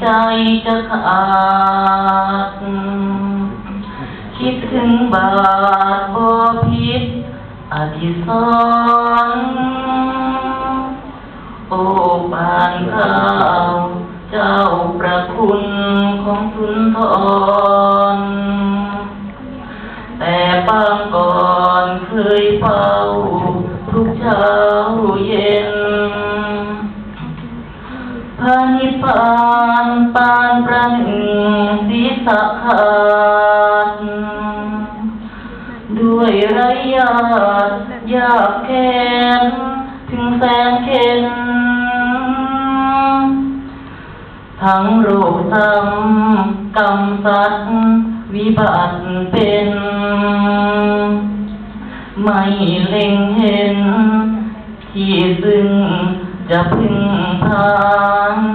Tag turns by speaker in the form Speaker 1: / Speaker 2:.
Speaker 1: ใจจะขาด คิดถึงบาทบ่ผิดอธิษรโอ้ปานข้าวเจ้าประคุณของสุนทรแต่ปางก่อนเคยเฝ้าทุกเช้าเย็น พระนิพพานปานประหนึ่งศีรษะขาดด้วยระยะยากแค้นถึงแสนเข็นทั้งโรคซ้ำกรรมสัตว์วิบัติเป็น ไม่เล็งเห็น ที่ซึ่งจะพึง พาน